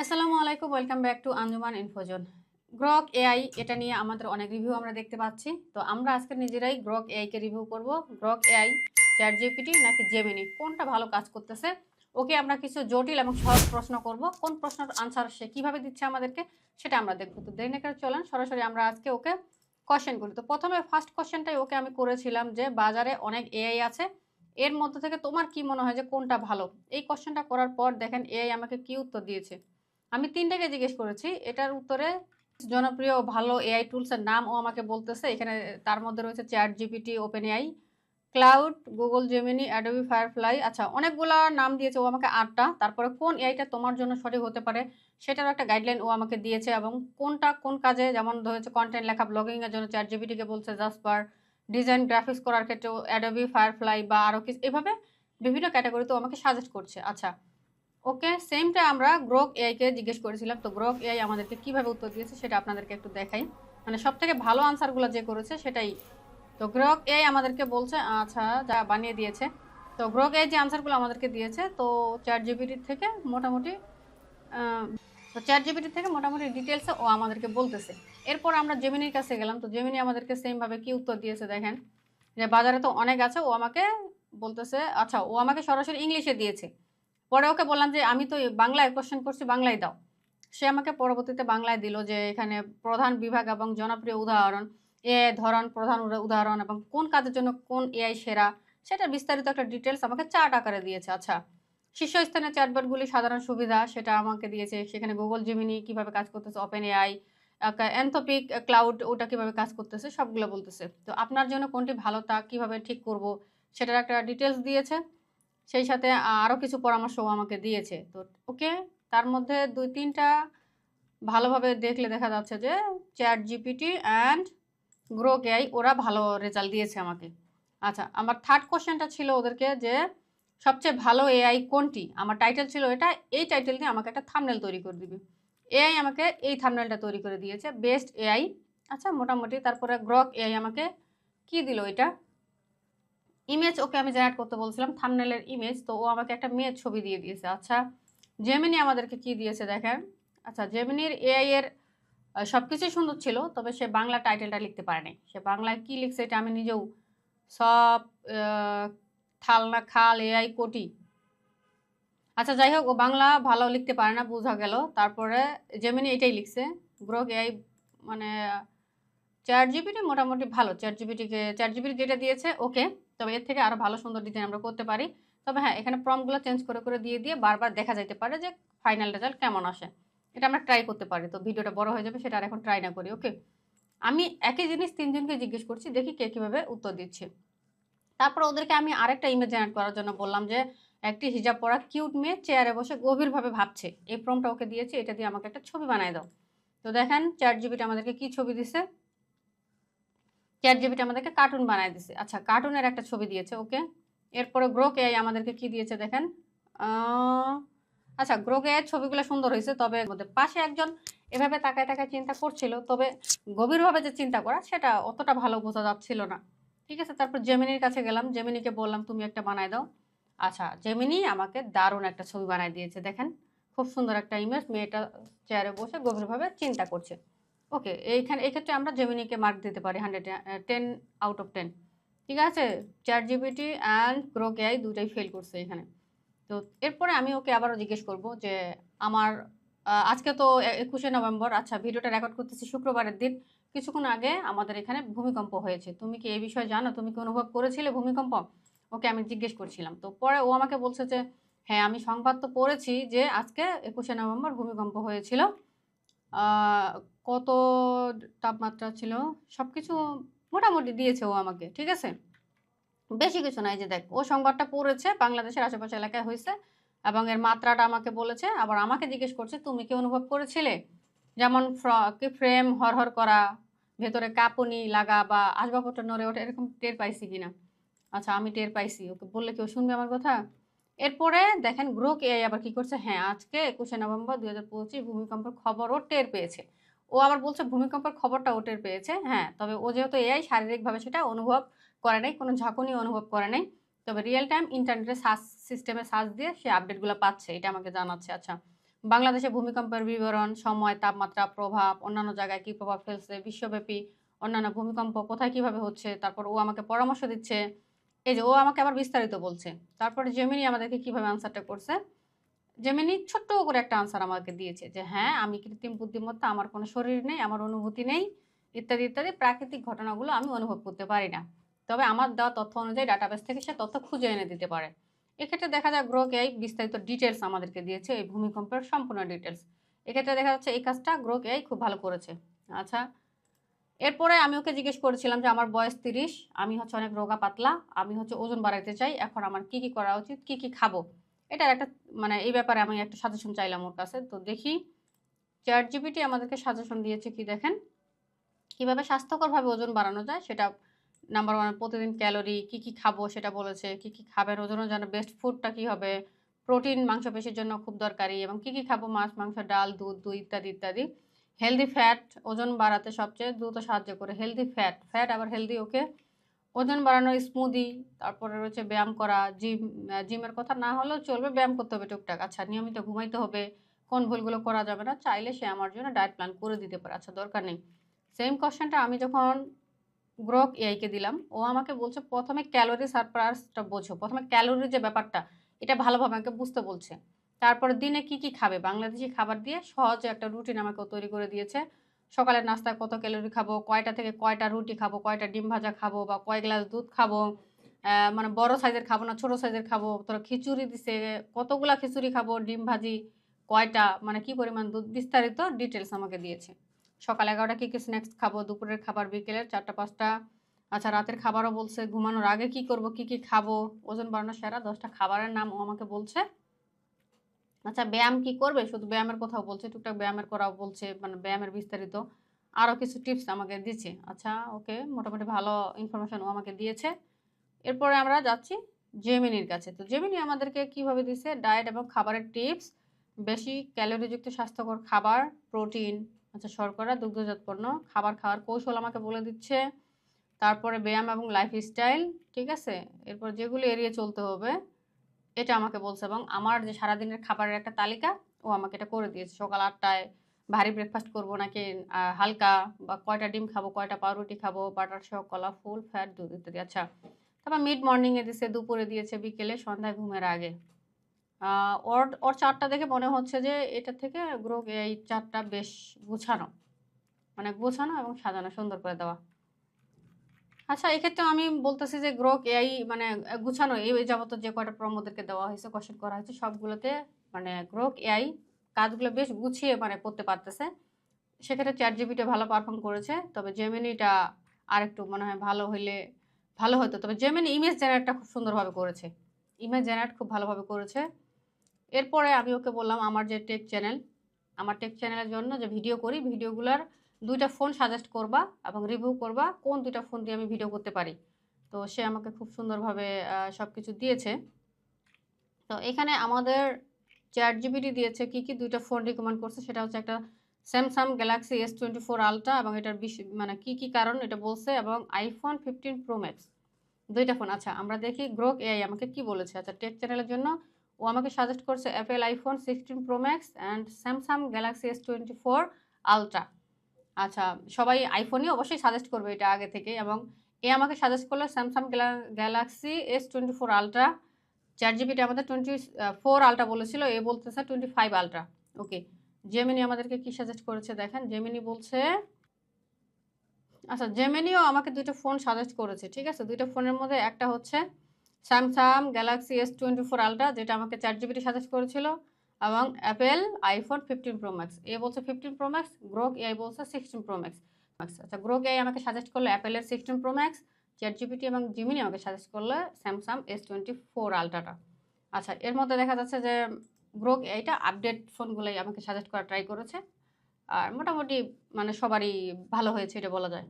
আসসালামু আলাইকুম, welcome back to Anjuman Infozone. Grok AI, এটা নিয়ে আমাদের অনেক রিভিউ আমরা দেখতে পাচ্ছি। তো আমরা আজকে নিজেরাই গ্রক এআইকে রিভিউ করব। গ্রক এআই চ্যাট জিপিটি নাকি জেমিনি কোনটা ভালো কাজ করতেছে? ওকে আমরা কিছু জটিল এবং সহজ প্রশ্ন করব। কোন প্রশ্নের আনসার সে কীভাবে দিচ্ছে আমাদেরকে, সেটা আমরা দেখব। তো দেরি না চলেন, সরাসরি আমরা আজকে ওকে কোশ্চেন করি। তো প্রথমে ফার্স্ট কোশ্চেনটাই ওকে আমি করেছিলাম যে, বাজারে অনেক এআই আছে। এর মধ্যে থেকে তোমার কি মনে হয় যে কোনটা ভালো? এই কোশ্চেনটা করার পর দেখেন এআই আমাকে কি উত্তর দিয়েছে। আমি তিনটাকে জিজ্ঞেস করেছি, এটার উত্তরে জনপ্রিয় ভালো এআই টুলসের নাম ও আমাকে বলতেছে, এখানে তার মধ্যে রয়েছে ChatGPT OpenAI Claude Google Gemini Adobe Firefly আচ্ছা অনেকগুলা নাম দিয়েছে, ও আমাকে আটটা, তারপরে কোন এআইটা তোমার জন্য সঠিক হতে পারে সেটারও একটা গাইডলাইন ও আমাকে দিয়েছে এবং কোনটা কোন কাজে, যেমন ধরেছে কন্টেন্ট লেখা ব্লগিংয়ের জন্য চ্যাট জিপিটিকে বলছে জাসপার ডিজাইন গ্রাফিক্স করার ক্ষেত্রে অ্যাডোবি ফায়ারফ্লাই বা আরও কিছু, এভাবে বিভিন্ন ক্যাটাগরিতে ও আমাকে সাজেস্ট করছে আচ্ছা। ওকে সেমটা আমরা গ্রোক এআইকে জিজ্ঞেস করেছিলাম। তো গ্রোক এআই আমাদেরকে কীভাবে উত্তর দিয়েছে সেটা আপনাদেরকে একটু দেখাই। মানে সব থেকে ভালো আনসারগুলো যে করেছে সেটাই। তো গ্রোক এআই আমাদেরকে বলছে আচ্ছা যা বানিয়ে দিয়েছে। তো গ্রক এআই যে আনসারগুলো আমাদেরকে দিয়েছে, তো চ্যাট জিপিটির থেকে মোটামুটি তো চ্যাট জিপিটির থেকে মোটামুটি ডিটেলসে ও আমাদেরকে বলতেছে। এরপর আমরা জেমিনির কাছে গেলাম। তো জেমিনি আমাদেরকে সেমভাবে কি উত্তর দিয়েছে দেখেন। যে বাজারে তো অনেক আছে, ও আমাকে বলতেছে আচ্ছা ও আমাকে সরাসরি ইংলিশে দিয়েছে। পরে ওকে বললাম যে, আমি তো বাংলায় কোশ্চেন করছি, বাংলায় দাও। সে আমাকে পরবর্তীতে বাংলায় দিল যে, এখানে প্রধান বিভাগ এবং জনপ্রিয় উদাহরণ, এ, ধরন, প্রধান উদাহরণ এবং কোন কাজের জন্য কোন এআই সেরা সেটা বিস্তারিত একটা ডিটেলস আমাকে চার্ট আকারে দিয়েছে। আচ্ছা শীর্ষস্থানে চ্যাটবটগুলি সাধারণ সুবিধা, সেটা আমাকে দিয়েছে, সেখানে গুগল জিমিনি কীভাবে কাজ করতেছে ওপেন এআই অ্যান্থোপিক ক্লাউড ওটা কীভাবে কাজ করতেছে, সবগুলো বলতেছে। তো আপনার জন্য কোনটি ভালো তা কীভাবে ঠিক করব, সেটার একটা ডিটেলস দিয়েছে। সেই সাথে আরও কিছু পরামর্শও আমাকে দিয়েছে। তো ওকে, তার মধ্যে দুই তিনটা ভালোভাবে দেখলে দেখা যাচ্ছে যে chat GPT and Grok AI ওরা ভালো রেজাল্ট দিয়েছে আমাকে। আচ্ছা আমার থার্ড কোশ্চেনটা ছিল ওদেরকে যে সবচেয়ে ভালো এআই কোনটি? আমার টাইটেল ছিল এটা, এই টাইটেল দিয়ে আমাকে একটা থামনেল তৈরি করে দিবি। এআই আমাকে এই থামনেলটা তৈরি করে দিয়েছে, বেস্ট এআই। আচ্ছা মোটামুটি তারপরে গ্রক এআই আমাকে কি দিল এটা? ইমেজ ওকে আমি জেনারেট করতে বলছিলাম থামনেলের ইমেজ তো ও আমাকে একটা মেয়ের ছবি দিয়ে দিয়েছে। আচ্ছা জেমিনি আমাদেরকে কি দিয়েছে দেখেন? আচ্ছা জেমিনির এআই এর সব কিছুই সুন্দর ছিল, তবে সে বাংলা টাইটেলটা লিখতে পারেনি। সে বাংলায় কি লিখছে এটা আমি নিজেও সব থাল না খাল এআই কোটি। আচ্ছা যাই হোক, ও বাংলা ভালো লিখতে পারে না, বোঝা গেল। তারপরে জেমিনি এটাই লিখছে। গ্রোক এআই মানে চার জিপিটি মোটামুটি ভালো। চ্যাট জিবিটিকে চ্যাট জিপিটি যেটা দিয়েছে, ওকে। তবে এর থেকে আরও ভালো সুন্দর ডিজাইন আমরা করতে পারি। তবে হ্যাঁ এখানে প্রমগুলো চেঞ্জ করে করে দিয়ে দিয়ে বারবার দেখা যাইতে পারে যে ফাইনাল রেজাল্ট কেমন আসে। এটা আমরা ট্রাই করতে পারি। তো ভিডিওটা বড় হয়ে যাবে, সেটা আর এখন ট্রাই না করি ওকে আমি একই জিনিস তিনজনকে জিজ্ঞেস করছি, দেখি কে কীভাবে উত্তর দিচ্ছে। তারপর ওদেরকে আমি আরেকটা ইমেজ জেনারেট করার জন্য বললাম যে, একটি হিজাব পরা কিউট মেয়ে চেয়ারে বসে গভীরভাবে ভাবছে। এই প্রমটা ওকে দিয়েছি, এটা দিয়ে আমাকে একটা ছবি বানায় দাও। তো দেখেন চ্যাট জিবিটা আমাদেরকে কি ছবি দিছে? চ্যাট জিবিটা আমাদেরকে কার্টুন বানায় দিছে। আচ্ছা কার্টুনের একটা ছবি দিয়েছে ওকে এরপরে গ্রোক এআই আমাদেরকে কি দিয়েছে দেখেন? আচ্ছা গ্রোক ছবিগুলো সুন্দর হয়েছে, তবে মধ্যে পাশে একজন এভাবে তাকায় তাকায় চিন্তা করছিল, তবে গভীরভাবে যে চিন্তা করা, সেটা অতটা ভালো বোঝা যাচ্ছিল না। ঠিক আছে, তারপর জেমিনির কাছে গেলাম জেমিনিকে বললাম, তুমি একটা বানায় দাও। আচ্ছা জেমিনি আমাকে দারুণ একটা ছবি বানায় দিয়েছে, দেখেন? খুব সুন্দর একটা ইমেজ মেয়েটা চেয়ারে বসে গভীরভাবে চিন্তা করছে। ওকে, এইখানে, এক্ষেত্রে আমরা জেমিনিকে মার্ক দিতে পারি hundred ten out of ten ঠিক আছে? Chat GPT and Grok AI দুটাই ফেল করছে এখানে। তো এরপরে আমি ওকে আবারও জিজ্ঞেস করব যে আমার আজকে তো একুশে নভেম্বর আচ্ছা ভিডিওটা রেকর্ড করতেছি শুক্রবারের দিন। কিছুক্ষণ আগে আমাদের এখানে ভূমিকম্প হয়েছে। তুমি কি এই বিষয়ে জানো? তুমি কি অনুভব করেছিলে ভূমিকম্প? ওকে আমি জিজ্ঞেস করছিলাম। তো পরে ও আমাকে বলছে যে হ্যাঁ আমি সংবাদ তো পড়েছি যে আজকে একুশে নভেম্বর ভূমিকম্প হয়েছিল। কত তাপমাত্রা ছিল? সব কিছু মোটামুটি দিয়েছে ও আমাকে, ঠিক আছে? বেশি কিছু নাই যে দেখ, ও সংবাদটা পড়েছে, বাংলাদেশের আশেপাশে এলাকায় হয়েছে এবং এর মাত্রাটা আমাকে বলেছে, আবার আমাকে জিজ্ঞেস করছে, তুমি কি অনুভব করেছিলে? যেমন কি ফ্রেম হরহর করা, ভেতরে কাঁপুনি লাগা বা আসবাবপত্র নড়ে ওঠে, এরকম টের পাইছি কিনা? আচ্ছা আমি টের পাইছি, ওকে বললে কেউ শুনবে আমার কথা? এরপরে দেখেন গ্রোক এআই আবার কি করছে? হ্যাঁ আজকে একুশে নভেম্বর দুই হাজার পঁচিশ ভূমিকম্পের খবরও টের পেয়েছে। ও আবার বলছে ভূমিকম্পের খবরটা ও টের পেয়েছে। হ্যাঁ তবে ও যেহেতু এআই শারীরিকভাবে সেটা অনুভব করে নাই, কোনো ঝাঁকুনি অনুভব করে নাই। তবে রিয়েল টাইম ইন্টারনেটে সার্চ সিস্টেমে সার্চ দিয়ে সে আপডেটগুলো পাচ্ছে, এটা আমাকে জানাচ্ছে। আচ্ছা বাংলাদেশে ভূমিকম্পের বিবরণ, সময়, তাপমাত্রা, প্রভাব, অন্যান্য জায়গায় কী প্রভাব ফেলছে, বিশ্বব্যাপী অন্যান্য ভূমিকম্প কোথায় কীভাবে হচ্ছে, তারপর ও আমাকে পরামর্শ দিচ্ছে। এই যে ও আমাকে আবার বিস্তারিত বলছে। তারপরে জেমিনি আমাদেরকে কীভাবে আনসারটা করছে? জেমিনি ছোট্ট করে একটা আনসার আমাকে দিয়েছে যে হ্যাঁ আমি কৃত্রিম বুদ্ধিমত্তা আমার কোনো শরীর নেই আমার অনুভূতি নেই ইত্যাদি ইত্যাদি প্রাকৃতিক ঘটনাগুলো আমি অনুভব করতে পারি না। তবে আমার দেওয়া তথ্য অনুযায়ী ডাটাবেস থেকে সে তথ্য খুঁজে এনে দিতে পারে। এক্ষেত্রে দেখা যায় গ্রোক এই বিস্তারিত ডিটেলস আমাদেরকে দিয়েছে এই ভূমিকম্পের সম্পূর্ণ ডিটেলস এক্ষেত্রে দেখা যাচ্ছে এই কাজটা গ্রোক এই খুব ভালো করেছে। আচ্ছা এরপরে আমি ওকে জিজ্ঞেস করেছিলাম যে, আমার বয়স তিরিশ, আমি হচ্ছে অনেক রোগা পাতলা, আমি হচ্ছে ওজন বাড়াইতে চাই, এখন আমার কি কি করা উচিত, কি কি খাব? এটার একটা মানে এই ব্যাপারে আমি একটা সাজেশন চাইলাম ওর কাছে। তো দেখি চ্যাট জিপিটি আমাদেরকে সাজেশন দিয়েছে কি দেখেন? কীভাবে স্বাস্থ্যকরভাবে ওজন বাড়ানো যায়, সেটা নাম্বার ওয়ান প্রতিদিন ক্যালোরি কি কি খাব সেটা বলেছে, কি কি খাবেন ওজনের জন্য বেস্ট ফুডটা কি হবে প্রোটিন মাংসপেশির জন্য খুব দরকারি, এবং কি কি খাব, মাছ, মাংস, ডাল, দুধ দুধ ইত্যাদি ইত্যাদি। হেলদি ফ্যাট ওজন বাড়াতে সবচেয়ে দ্রুত সাহায্য করে হেলদি ফ্যাট ফ্যাট আবার হেলদি ওকে ওজন বাড়ানো স্মুদি তারপরে রয়েছে ব্যায়াম করা জিম জিমের কথা না হলেও চলবে, ব্যায়াম করতে হবে টুকটাক। আচ্ছা নিয়মিত ঘুমাইতে হবে, কোন ভুলগুলো করা যাবে না, চাইলে সে আমার জন্য ডায়েট প্ল্যান করে দিতে পারে। আচ্ছা দরকার নেই। সেম কোশ্চেনটা আমি যখন গ্রক এআইকে দিলাম, ও আমাকে বলছে, প্রথমে ক্যালোরি সারপ্রাসটা বোঝো। প্রথমে ক্যালোরির যে ব্যাপারটা, এটা ভালোভাবে আমাকে বুঝতে বলছে। তারপরে দিনে কি কি খাবে? বাংলাদেশি খাবার দিয়ে সহজে একটা রুটিন আমাকে তৈরি করে দিয়েছে। সকালের নাস্তায় কত ক্যালোরি খাব? কয়টা থেকে কয়টা রুটি খাব? কয়টা ডিম ভাজা খাব? বা কয় গ্লাস দুধ খাব? মানে বড় সাইজের খাব না, ছোট সাইজের খাব? তোর খিচুড়ি দিছে, কতগুলা খিচুড়ি খাব? ডিম ভাজি, কয়টা? মানে কি পরিমাণ দুধ? বিস্তারিত ডিটেলস আমাকে দিয়েছে। সকাল এগারোটা কী কী স্ন্যাক্স খাব? দুপুরের খাবার বিকেলের চারটা, পাঁচটা। আচ্ছা রাতের খাবারও বলছে, ঘুমানোর আগে কি করব? কি কি খাব? ওজন বাড়ানোর সেরা দশটা খাবারের নাম আমাকে বলছে। আচ্ছা ব্যায়াম কি করবে? শুধু ব্যায়ামের কথাও বলছে, টুকটাক ব্যায়ামের করাও বলছে মানে ব্যায়ামের বিস্তারিত। আরও কিছু টিপস আমাকে দিচ্ছে। আচ্ছা ওকে, মোটামুটি ভালো ইনফরমেশন ও আমাকে দিয়েছে। এরপরে আমরা যাচ্ছি জেমিনির কাছে। তো জেমিনি আমাদেরকে কীভাবে দিছে? ডায়েট এবং খাবারের টিপস বেশি ক্যালোরিযুক্ত স্বাস্থ্যকর খাবার প্রোটিন আচ্ছা শর্করা, দুগ্ধজাত পণ্য, খাবার খাওয়ার কৌশল আমাকে বলে দিচ্ছে। তারপরে ব্যায়াম এবং লাইফস্টাইল ঠিক আছে? এরপর যেগুলো এড়িয়ে চলতে হবে এটা আমাকে বলছে এবং আমার যে সারাদিনের খাবারের একটা তালিকা, ও আমাকে এটা করে দিয়েছে। সকাল আটটায় ভারী ব্রেকফাস্ট করব নাকি হালকা বা কয়টা ডিম খাব, কয়টা পাউরুটি খাব, বাটার সহ কলা, ফুল, ফ্যাট দুধ ইত্যাদি। আচ্ছা তারপর মিড মর্নিংয়ে দিয়েছে দুপুরে দিয়েছে, বিকেলে, সন্ধ্যায় ঘুমের আগে। ওর ওর চারটা দেখে মনে হচ্ছে যে এটা থেকে গ্রো এই চারটা বেশ গুছানো। মানে গোছানো এবং সাজানো, সুন্দর করে দেওয়া। আচ্ছা এক্ষেত্রে আমি বলতেছি যে গ্রোক এআই মানে গুছানো, এই যাবত যে কয়টা প্রমোদেরকে দেওয়া হয়েছে কোশ্চেন করা হয়েছে, সবগুলোতে মানে গ্রোক এআই কাজগুলো বেশ গুছিয়ে মানে করতে পারতেছে। সেক্ষেত্রে চ্যাট জিবিটা ভালো পারফর্ম করেছে, তবে জেমিনিটা আর একটু মনে হয় ভালো হইলে, ভালো হতো। তবে জেমিনি ইমেজ জেনারেটটা খুব সুন্দরভাবে করেছে। ইমেজ জেনারেট খুব ভালোভাবে করেছে। এরপরে আমি ওকে বললাম, আমার যে টেক চ্যানেল আমার টেক চ্যানেলের জন্য যে ভিডিও করি ভিডিওগুলোর দুইটা ফোন সাজেস্ট করবা এবং রিভিউ করবা কোন দুইটা ফোন দিয়ে আমি ভিডিও করতে পারি। তো সে আমাকে খুব সুন্দরভাবে সব কিছু দিয়েছে। তো এখানে আমাদের চ্যাট জিবিটি দিয়েছে কি কি দুইটা ফোন রিকমেন্ড করছে, সেটা হচ্ছে একটা Samsung Galaxy S twenty four Ultra এবং এটার মানে কি কি কারণ এটা বলছে এবং আইফোন ফিফটিন প্রো ম্যাক্স দুইটা ফোন আচ্ছা আমরা দেখি গ্রোক এআই আমাকে কি বলেছে। আচ্ছা টেক চ্যানেলের জন্য ও আমাকে সাজেস্ট করছে Apple iPhone sixteen Pro Max and Samsung Galaxy S twenty four Ultra আচ্ছা সবাই আইফোনই অবশ্যই সাজেস্ট করবে এটা আগে থেকে এবং এ আমাকে সাজেস্ট করল Samsung Galaxy S twenty four Ultra চার জিবিটা আমাদের টোয়েন্টি ফোর আলট্রা বলেছিল, এ বলতেছে twenty five Ultra okay Gemini আমাদেরকে কি সাজেস্ট করেছে দেখেন জেমিনি বলছে আচ্ছা জেমিনিও আমাকে দুইটা ফোন সাজেস্ট করেছে, ঠিক আছে? দুইটা ফোনের মধ্যে একটা হচ্ছে Samsung Galaxy S twenty four Ultra যেটা আমাকে চার জিবিটি সাজেস্ট করেছিল। এবং Apple iPhone fifteen Pro Max এ বলছে fifteen Pro Max Grok AI বলছে সিক্সটিন প্রো ম্যাক্স আচ্ছা গ্রোক এআই আমাকে সাজেস্ট করল অ্যাপেলের sixteen pro max chat GPT এবং জিমিনি আমাকে সাজেস্ট করল স্যামসাং এস টোয়েন্টি ফোর আলট্রাটা আচ্ছা এর মধ্যে দেখা যাচ্ছে যে গ্রোক এইটা আপডেট ফোনগুলোই আমাকে সাজেস্ট করা ট্রাই করেছে। আর মোটামুটি মানে সবারই ভালো হয়েছে এটা বলা যায়।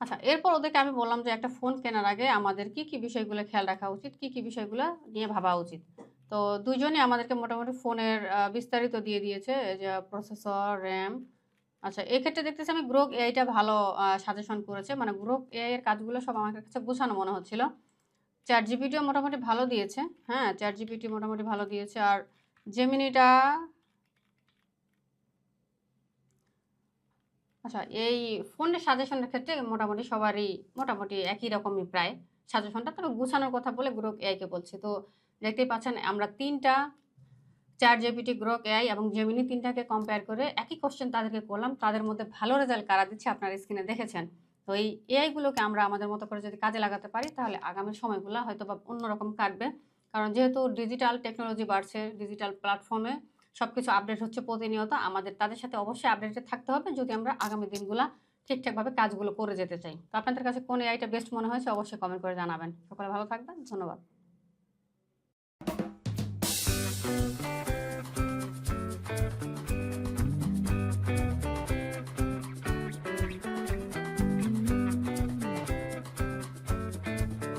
আচ্ছা এরপর ওদেরকে আমি বললাম যে একটা ফোন কেনার আগে আমাদের কি কি বিষয়গুলো খেয়াল রাখা উচিত, কি কি বিষয়গুলো নিয়ে ভাবা উচিত। তো দুজনে আমাদেরকে মোটামুটি ফোনের বিস্তারিত দিয়ে দিয়েছে। যে প্রসেসর, র্যাম। আচ্ছা এক্ষেত্রে দেখতেছি আমি গ্রোক এআইটা ভালো সাজেশন করেছে। মানে গ্রোক এআই এর কাজগুলো সব আমার কাছে গোছানো মনে হচ্ছিল। চ্যাট জিপিটিও মোটামুটি ভালো দিয়েছে। হ্যাঁ চ্যাট জিপিটি মোটামুটি ভালো দিয়েছে। আর জেমিনিটা আচ্ছা এই ফোনের সাজেশনের ক্ষেত্রে মোটামুটি সবারই মোটামুটি একই রকমই প্রায় সাজেশনটা। তবে গুছানোর কথা বলে গ্রোক এআইকে বলছি। তো দেখতেই পাচ্ছেন, আমরা তিনটা চার জেপিটি গ্রোক এআই এবং জেমিনি তিনটাকে কম্পেয়ার করে একই কোশ্চেন তাদেরকে করলাম, তাদের মধ্যে ভালো রেজাল্ট কারা দিচ্ছে আপনার স্ক্রিনে দেখেছেন? তো এই এআইগুলোকে আমরা আমাদের মতো করে যদি কাজে লাগাতে পারি, তাহলে আগামী সময়গুলো হয়তো বা অন্যরকম কাটবে। কারণ যেহেতু ডিজিটাল টেকনোলজি বাড়ছে ডিজিটাল প্ল্যাটফর্মে সব কিছু আপডেট হচ্ছে প্রতিনিয়ত, আমাদের, তাদের সাথে অবশ্যই আপডেটে থাকতে হবে যদি আমরা আগামী দিনগুলো ঠিকঠাকভাবে কাজগুলো করে যেতে চাই। তো আপনাদের কাছে কোন এআইটা বেস্ট মনে হয়েছে অবশ্যই কমেন্ট করে জানাবেন। সকলে ভালো থাকবেন, ধন্যবাদ।